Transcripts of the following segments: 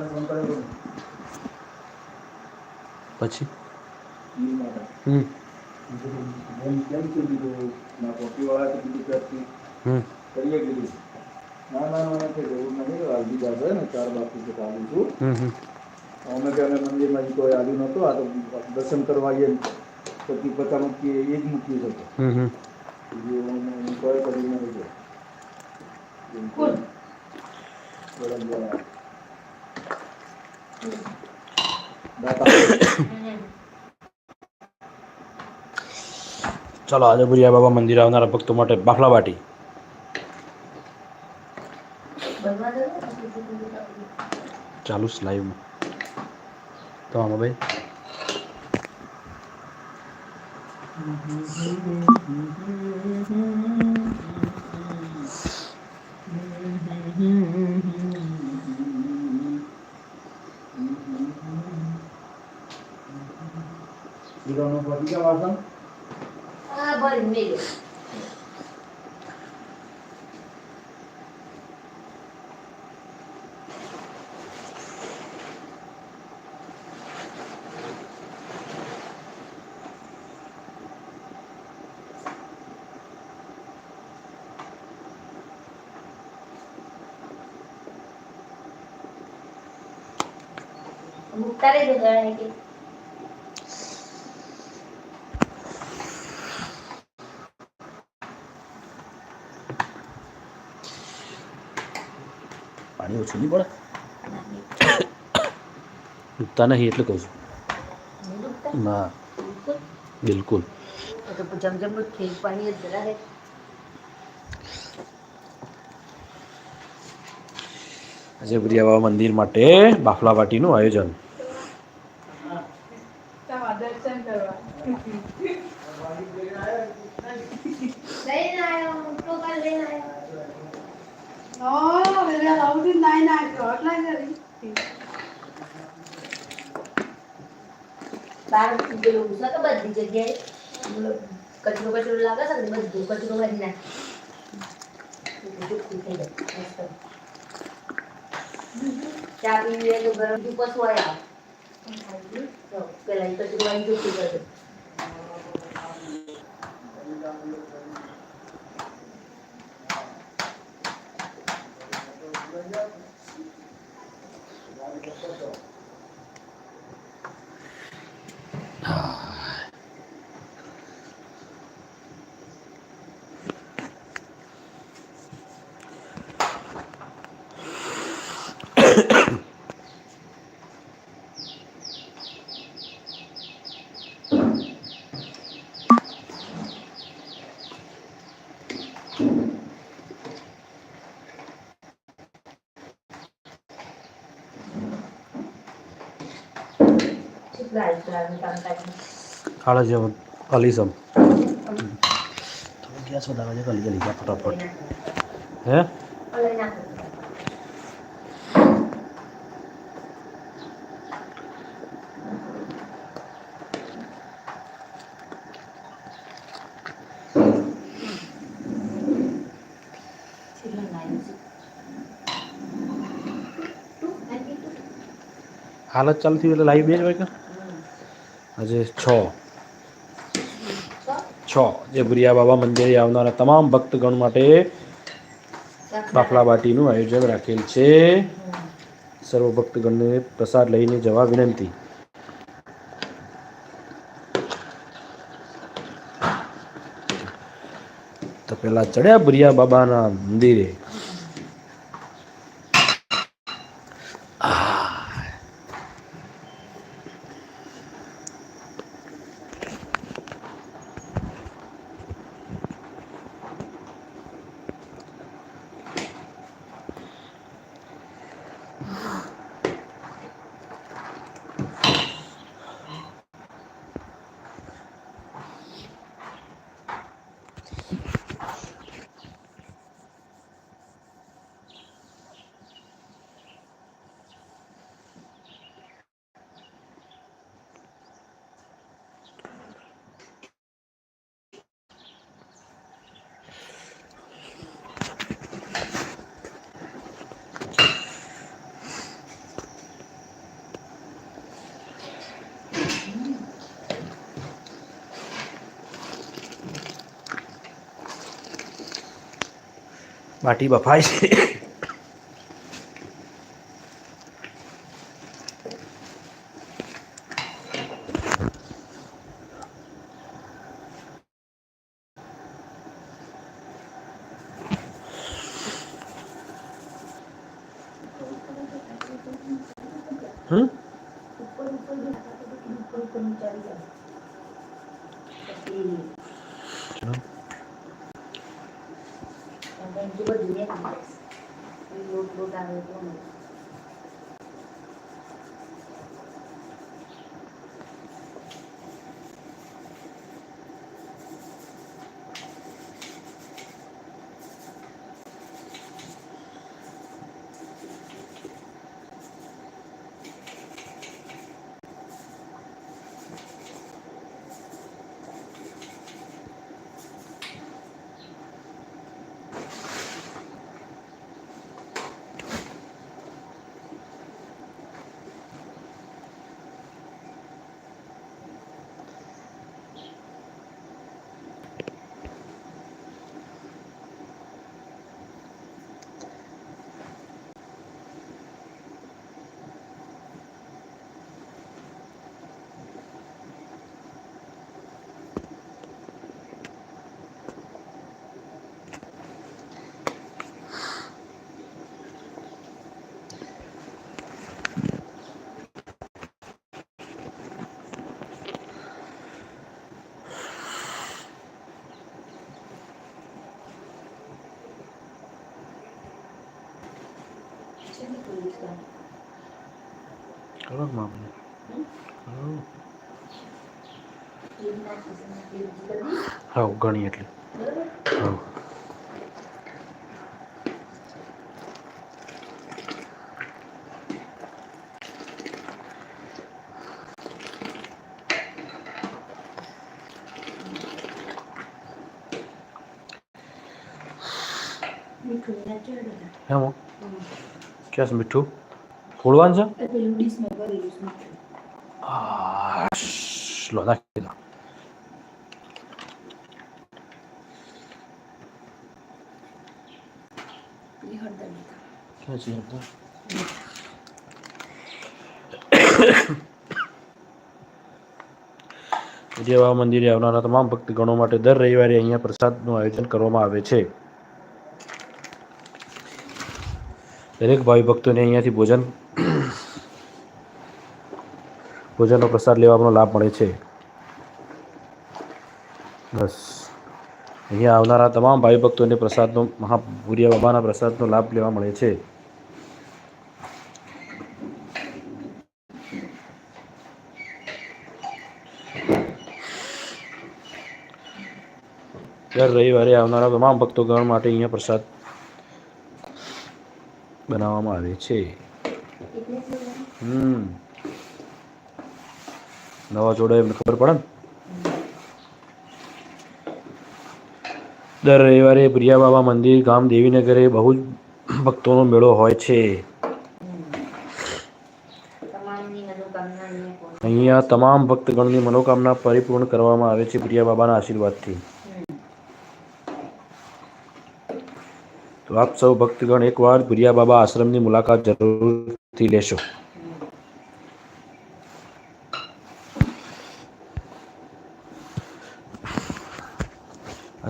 પેલા ફોન કરેલો પછી? ઈ માટે હમ. એમ કેમ છે કીધું ના કોફીવાળા તો કીધું ત્યારથી હમ. કરીએ કીધું ના ના ના કે જરૂર નથી આ બીજા છે ને ચાર બાકી છે તો આવું છું હમ હમ. અમે કે અમે મંદિરમાં હજી કોઈ આવ્યું નહોતું આ તો દર્શન કરવા આવીએ ને પછી પચા મૂકીએ એ જ મૂક્યું છે હમ હમ. બીજું અમે હું કોઈ કરી નથી ગયો ચાલો, આજે બુરિયા બાબા મંદિર આવનારા ભક્તો માટે બાફલા બાટી ચાલુ લાઈવમાં તો ભાઈ? હીરોનો પતી ગયા વાસણ આ ભરી મેલ્યો મુકતા રહેજો ગળાએ કે પાણી છું. નહીં, બોલા. ઉગતા નહીં, એટલે કહું છું. ના. બિલકુલ. આજે બુરિયા બાબા મંદિર માટે બાફલા વાટીનું આયોજન. દર્શન કરવા નાખ્યો એટલા કરી બાર પેલું છે કે બધી જગ્યાએ કચરો કચરો લાગે છે ને બધું કચરો કાઢી નાખે. ચા પીવી તો ગરમ પસવાય પેલા કચરો વાળી ચોખ્ખું કરી દે કાળા જેવા અલીસમ તમે ગેસ વધારે છે કલી જલ્દી ગયા ફટાફટ. હે? હાલત નાખો કેટલા લાઈન છે તું આની તું હાલ જ ચાલુ થયું એટલે લાઈવ બે જ હોય કે આજે છ. છ. જે બુરિયા બાબા મંદિરે આવનારા તમામ ભક્તગણ માટે બાફલા બાટીનું આયોજન રાખેલ છે. સર્વ ભક્તગણને પ્રસાદ લઈને જવા વિનંતી. તો પેલા ચડ્યા બુરિયા બાબાના મંદિરે બાટી બફાય છે. કરો મામલે તેલ નાખીશ અને તેલ કરી દઈશ. હા ઘણી એટલી બરાબર હા મીઠું નાખજો ને બધા. એમ હો? હમ. ક્યાં છે મીઠું ફોડવાનું છે આ પેલું ડીશમાં ભરેલું છે મીઠું. આ શ, લો નાખી દો એ હળદર નાખો. ક્યાં છે બધા? વિજયવાડા મંદિરે આવનારા તમામ ભક્તગણો માટે દર રવિવારે અહીંયા પ્રસાદનું આયોજન કરવામાં આવે છે દરેક ભાવિ ભક્તોને અહીંયાથી ભોજન ભોજનનો પ્રસાદ લેવાનો લાભ મળે છે. બસ. અહીંયા આવનારા તમામ ભાઈ ભક્તોને પ્રસાદનો મહાપુર્ય બાબાના પ્રસાદનો લાભ લેવા મળે છે. દર રવિવારે આવનારા તમામ ભક્તોગણ માટે અહીંયા પ્રસાદ બનાવવામાં આવે છે. હમ. નવા જોડે એમને ખબર પડે ને? દર રવિવારે પ્રિયા બાબા મંદિર ગામ દેવીનગરે બહુ જ ભક્તોનો મેળો હોય છે. અહીંયા તમામ ભક્તગણની મનોકામના પરિપૂર્ણ કરવામાં આવે છે પ્રિયા બાબાના આશીર્વાદથી. તો આપ સૌ ભક્તગણ એકવાર પ્રિયા બાબા આશ્રમની મુલાકાત જરૂરથી લેશો.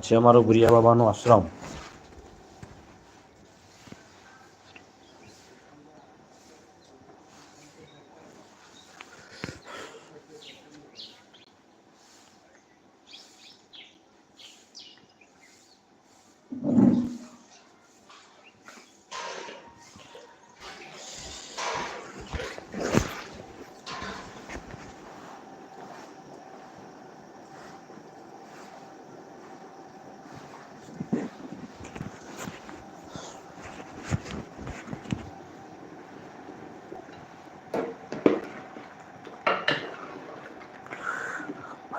છે અમારો ભુરિયા બાબાનો આશ્રમ.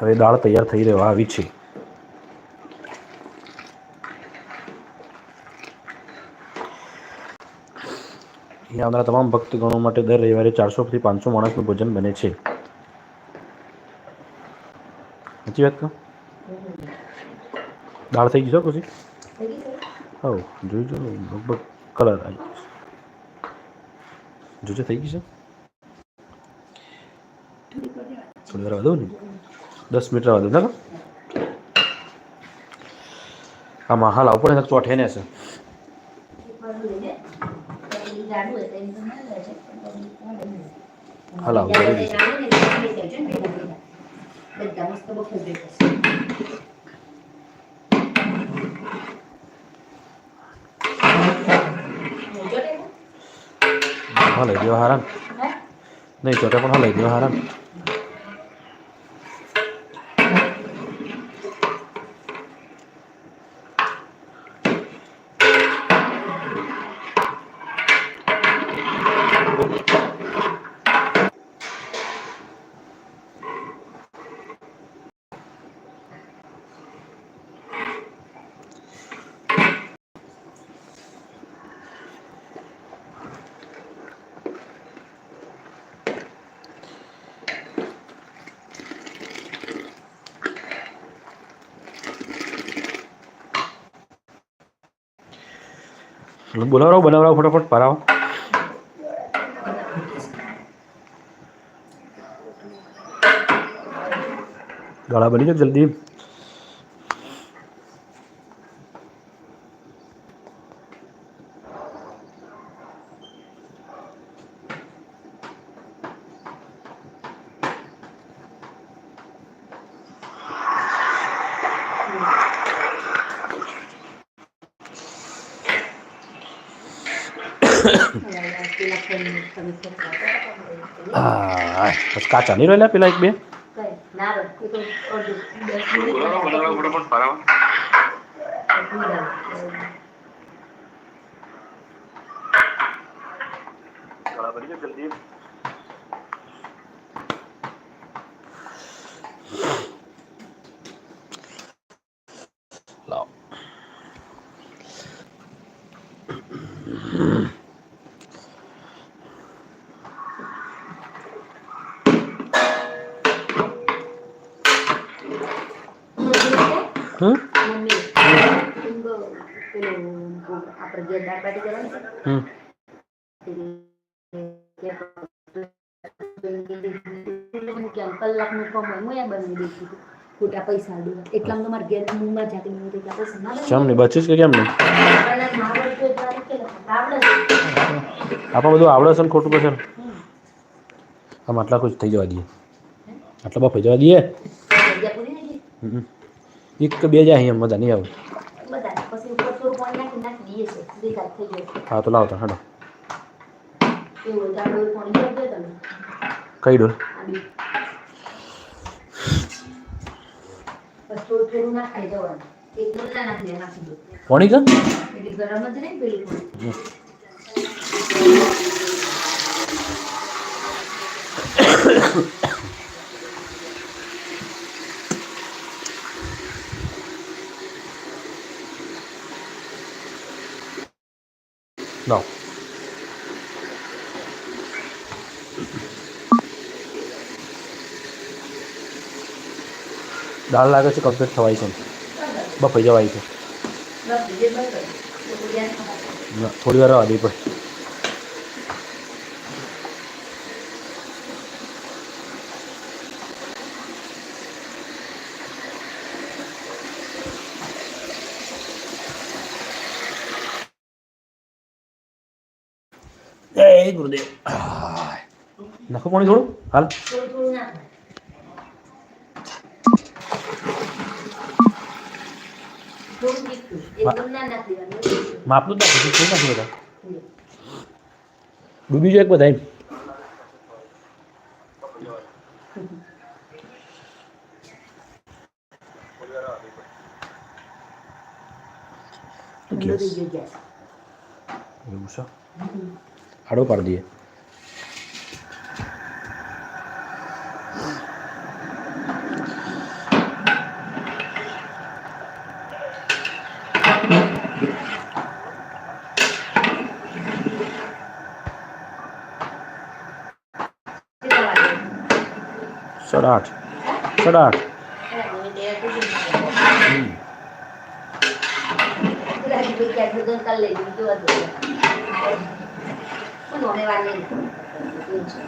હવે દાળ તૈયાર થઈ રહેવા આવી છે. અહીંયા આવનારા તમામ ભક્તગણો માટે દર રવિવારે ચારસોથી પાંચસો માણસનું ભોજન બને છે. સાચી વાત દાળ થઈ ગઈ પછી? હો જોઈ જો, લગભગ કલર આવી જોજો, થઈ ગઈ છે? થોડી વાર વધુ ને. દસ મિનિટ રહેવા દઉં આમાં હાલ આવું પડે ને ચોઠે ને છે. હાલ લઈ દેવા હારા નહીં, ચોટે પણ હા લઈ દેવા બોલાવરાવો બનાવરાવો ફટાફટ પારાવો ગાળા બની જાય જલ્દી. હા કાચા નહીં રહેલા પેલા એક બે. કઈ ના રે એ તો અડધું દસ મિનિટ લાવો હમ મમ્મી તું પેલું આપણે જે દાળ બાટી કરવાની હમ કલાકનું કામ હોય હું યા બનાવી દઈશું. ખોટા પૈસા દેવા એટલામાં તો મારે ઘેર મુંબઈ જાતે મને એટલા પૈસા ના બને. કેમ નહીં બચીશ કે કેમ નહીં એટલા. આપણે બધું આવડે છે ને ખોટું પછી આમ આટલા ખુશ થઈ જવા દઈએ આટલા બફાઈ જવા દઈએ. એક કે બે જાય અહીંયા મજા નહીં આવે બધા પછી ઉપર થોડું પાણી નાખી નાખી દઈએ છે દેખાત થઈ જાય હા તો લાવતા હેડો. કઈ ડોલ? પોણી કે ગરમ જ નહીં પેલું પાણી લાવ દાળ લાગે છે કમ્પ્લીટ થવાય છે બફાઈ જવાય છે. થોડી વાર આવી પણ. જય ગુરુદેવ. નાખો પાણી થોડું? હાલ થોડું થોડું નાખવાનું થોડું તીખું એકદમ ના નાખી દેવાનું માપનું જ નાખી દીધું નાખી બધા ડૂબી જાય એક બધા એમ ઠંડો થઈ ગયો ગેસ એવું છે આડો પાડી દઈએ આઠ સાડા આઠ Thank મિનિટ? એક જ મિનિટ. હમ. કેટલા મિનિટ? એટલું તો કાલ લઈ જવું જોવા દો પણ અમે વાર નહીં એવું છે.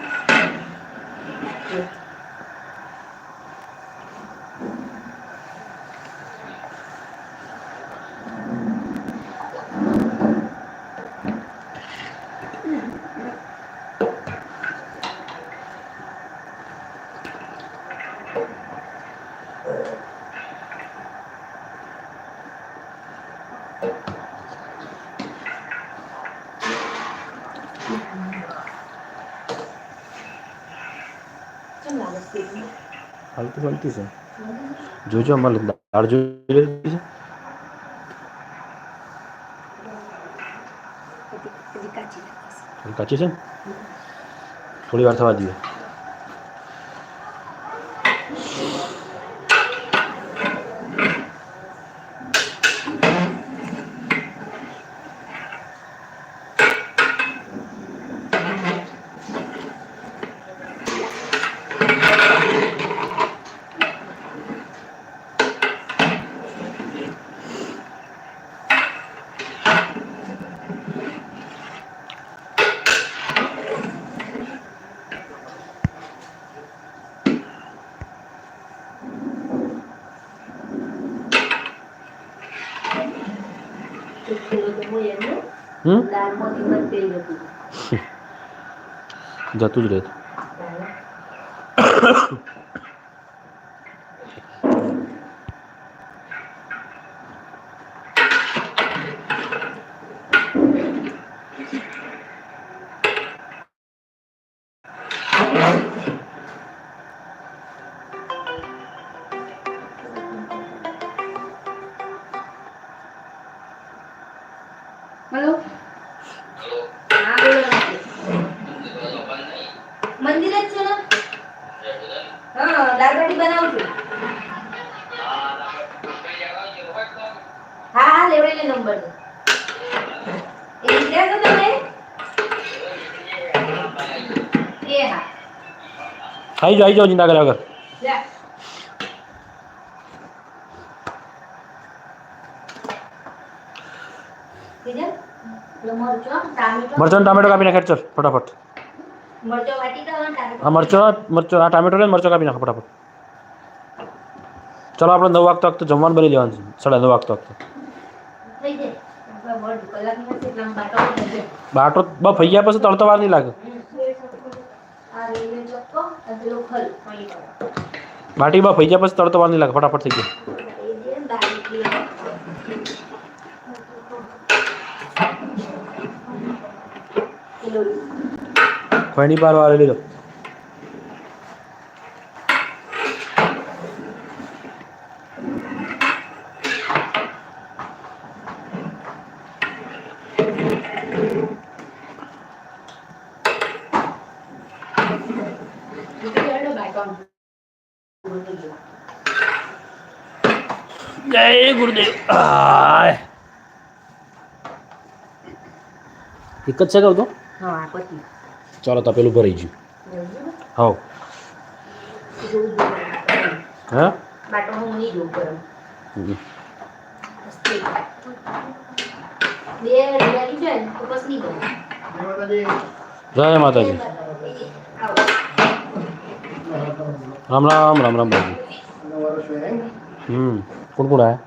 કેમ લાગે છે પેટમાં? હાલ તો બનતી છે. જોજો અમારે દાળ જોઈ લીધી છે. કાચી છે. થોડી વાર થવા દઈએ. જતું જ રહે મંદિર જ છે ને હા દાળ બાટી બનાવું છું હા હા લેવડેલી નંબર છે એ ગયા છો તમે એ હા આવી જાઓ આવી જાઓ ચિંતા કર્યા વગર જા. બીજા? પેલો મરચો, ટામેટો. મરચો ને ફટાફટ મરચો મરચો મરચો આ ટામેટો ને મરચો કાપી નાખો ફટાફટ. ચલો આપણે નવ વાગતા વખતે જમવાનું બની લેવાનું છે. સાડા નવ વાગતા વખતે બાટો. ગયા ફૈયા પછી તળતો વાર નહીં લાગે. બાટી બા ફૈયા પછી તળતો વાર નહીં લાગે. ફટાફટ થઈ ગયો. പനി പാർവാളിലോ जय गुरुदेव एकच करतो ચાલો તો પેલું ભરાઈ ગયું. હવ. હા. જય માતાજી. રામ રામ રામ રામ બાબુ હમ. કોણ કોણ આયા?